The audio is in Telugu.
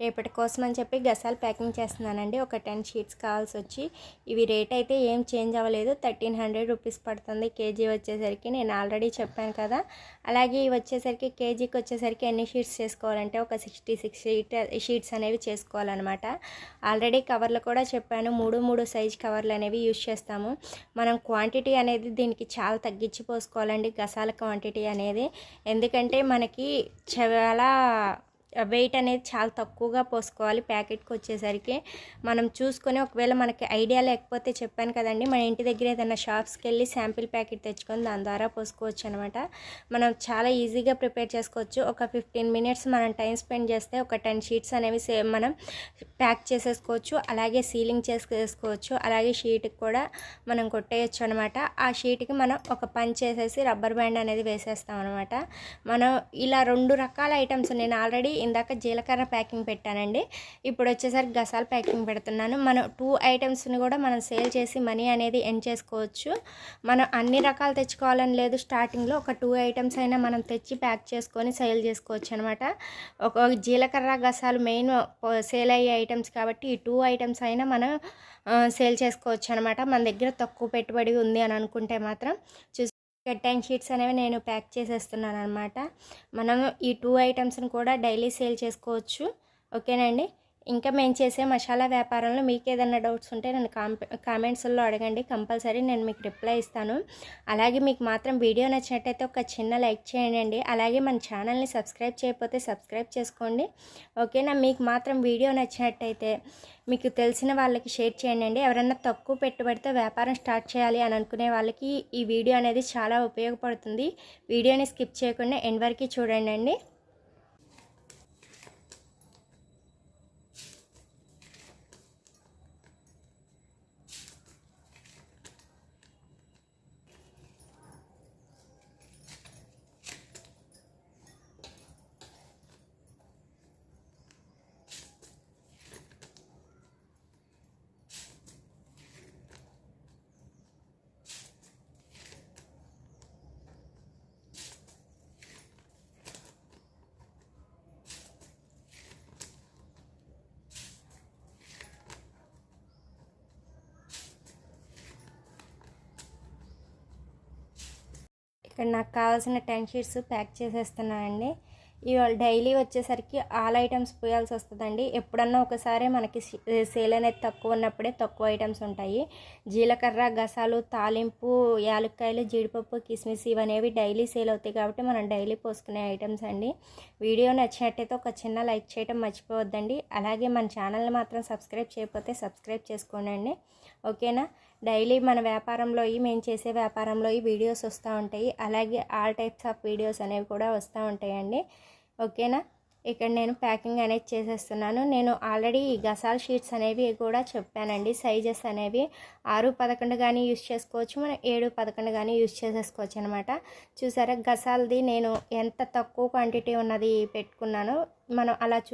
రేపటి కోసం అని చెప్పి గసాలు ప్యాకింగ్ చేస్తున్నానండి. ఒక టెన్ షీట్స్ కావాల్సి వచ్చి. ఇవి రేట్ అయితే ఏం చేంజ్ అవ్వలేదు. థర్టీన్ హండ్రెడ్ రూపీస్ పడుతుంది కేజీ వచ్చేసరికి. నేను ఆల్రెడీ చెప్పాను కదా. అలాగే ఇవి వచ్చేసరికి కేజీకి వచ్చేసరికి ఎన్ని షీట్స్ చేసుకోవాలంటే ఒక సిక్స్టీ సిక్స్ షీట్ షీట్స్ అనేవి చేసుకోవాలన్నమాట. ఆల్రెడీ కవర్లు కూడా చెప్పాను. మూడు మూడు సైజ్ కవర్లు అనేవి యూజ్ చేస్తాము. మనం క్వాంటిటీ అనేది దీనికి చాలా తగ్గించి పోసుకోవాలండి. గసాల క్వాంటిటీ అనేది. ఎందుకంటే మనకి చాలా వెయిట్ అనేది చాలా తక్కువగా పోసుకోవాలి ప్యాకెట్కి వచ్చేసరికి. మనం చూసుకొని ఒకవేళ మనకి ఐడియా లేకపోతే చెప్పాను కదండి మన ఇంటి దగ్గర ఏదైనా షాప్స్కి వెళ్ళి శాంపిల్ ప్యాకెట్ తెచ్చుకొని దాని ద్వారా పోసుకోవచ్చు అనమాట మనం చాలా ఈజీగా ప్రిపేర్ చేసుకోవచ్చు. ఒక ఫిఫ్టీన్ మినిట్స్ మనం టైం స్పెండ్ చేస్తే ఒక టెన్ షీట్స్ అనేవి సేమ్ మనం ప్యాక్ చేసేసుకోవచ్చు. అలాగే సీలింగ్ చేసేసుకోవచ్చు. అలాగే షీట్కి కూడా మనం కొట్టేయచ్చు అనమాట ఆ షీట్కి మనం ఒక పని చేసేసి రబ్బర్ బ్యాండ్ అనేది వేసేస్తాం అనమాట మనం ఇలా రెండు రకాల ఐటమ్స్ నేను ఆల్రెడీ ఇందాక జీలకర్ర ప్యాకింగ్ పెట్టానండి. ఇప్పుడు వచ్చేసరికి గసాల ప్యాకింగ్ పెడుతున్నాను. మనం టూ ఐటమ్స్ని కూడా మనం సేల్ చేసి మనీ అనేది ఎన్ చేసుకోవచ్చు. మనం అన్ని రకాలు తెచ్చుకోవాలని లేదు. స్టార్టింగ్లో ఒక టూ ఐటమ్స్ అయినా మనం తెచ్చి ప్యాక్ చేసుకొని సేల్ చేసుకోవచ్చు అనమాట ఒక జీలకర్ర గసాలు మెయిన్ సేల్ అయ్యే ఐటమ్స్ కాబట్టి ఈ టూ ఐటమ్స్ అయినా మనం సేల్ చేసుకోవచ్చు అనమాట మన దగ్గర తక్కువ పెట్టుబడి ఉంది అని అనుకుంటే మాత్రం చూసి టెన్ షీట్స్ అనేవి నేను ప్యాక్ చేసేస్తున్నాను అనమాట మనం ఈ టూ ఐటమ్స్ని కూడా డైలీ సేల్ చేసుకోవచ్చు. ఓకేనండి ఇంకా మేము చేసే మసాలా వ్యాపారంలో మీకు ఏదైనా డౌట్స్ ఉంటే నన్ను కామెంట్స్లో అడగండి కంపల్సరీ నేను మీకు రిప్లై ఇస్తాను. అలాగే మీకు మాత్రం వీడియో నచ్చినట్టయితే ఒక చిన్న లైక్ చేయండి అలాగే మన ఛానల్ని సబ్స్క్రైబ్ చేయకపోతే సబ్స్క్రైబ్ చేసుకోండి. ఓకేనా మీకు మాత్రం వీడియో నచ్చినట్టయితే మీకు తెలిసిన వాళ్ళకి షేర్ చేయండి ఎవరైనా తక్కువ పెట్టుబడితో వ్యాపారం స్టార్ట్ చేయాలి అని అనుకునే వాళ్ళకి ఈ వీడియో అనేది చాలా ఉపయోగపడుతుంది. వీడియోని స్కిప్ చేయకుండా ఎండ్ వరకు చూడండి ఇక్కడ నాకు కావాల్సిన టెన్ షీట్స్ ప్యాక్ చేసేస్తున్నానండి. ఇవాళ డైలీ వచ్చేసరికి ఆల్ ఐటమ్స్ పోయాల్సి వస్తుందండి. ఎప్పుడన్నా ఒకసారి మనకి సేల్ అనేది తక్కువ ఉన్నప్పుడే తక్కువ ఐటమ్స్ ఉంటాయి. జీలకర్ర గసాలు తాలింపు యాలక్కాయలు జీడిపప్పు కిస్మిస్ ఇవనేవి డైలీ సేల్ అవుతాయి కాబట్టి మనం డైలీ పోసుకునే ఐటమ్స్ అండి. వీడియో నచ్చినట్టయితే ఒక చిన్న లైక్ చేయడం మర్చిపోవద్దండి. అలాగే మన ఛానల్ని మాత్రం సబ్స్క్రైబ్ చేయకపోతే సబ్స్క్రైబ్ చేసుకోండి ఓకేనా? డైలీ మన వ్యాపారంలో మేము చేసే వ్యాపారంలో ఈ వీడియోస్ వస్తూ ఉంటాయి. అలాగే ఆల్ టైప్స్ ఆఫ్ వీడియోస్ అనేవి కూడా వస్తూ ఉంటాయండి. ఓకేనా? ఇక్కడ నేను ప్యాకింగ్ అనేది చేసేస్తున్నాను. నేను ఆల్రెడీ ఈ గసాల్ షీట్స్ అనేవి కూడా చెప్పానండి. సైజెస్ అనేవి ఆరు పదకొండు కానీ యూస్ చేసుకోవచ్చు. మనం ఏడు పదకొండు కానీ యూస్ చేసేసుకోవచ్చు అనమాట చూసారా? గసాల్ది నేను ఎంత తక్కువ క్వాంటిటీ ఉన్నది పెట్టుకున్నానో మనం అలా చూ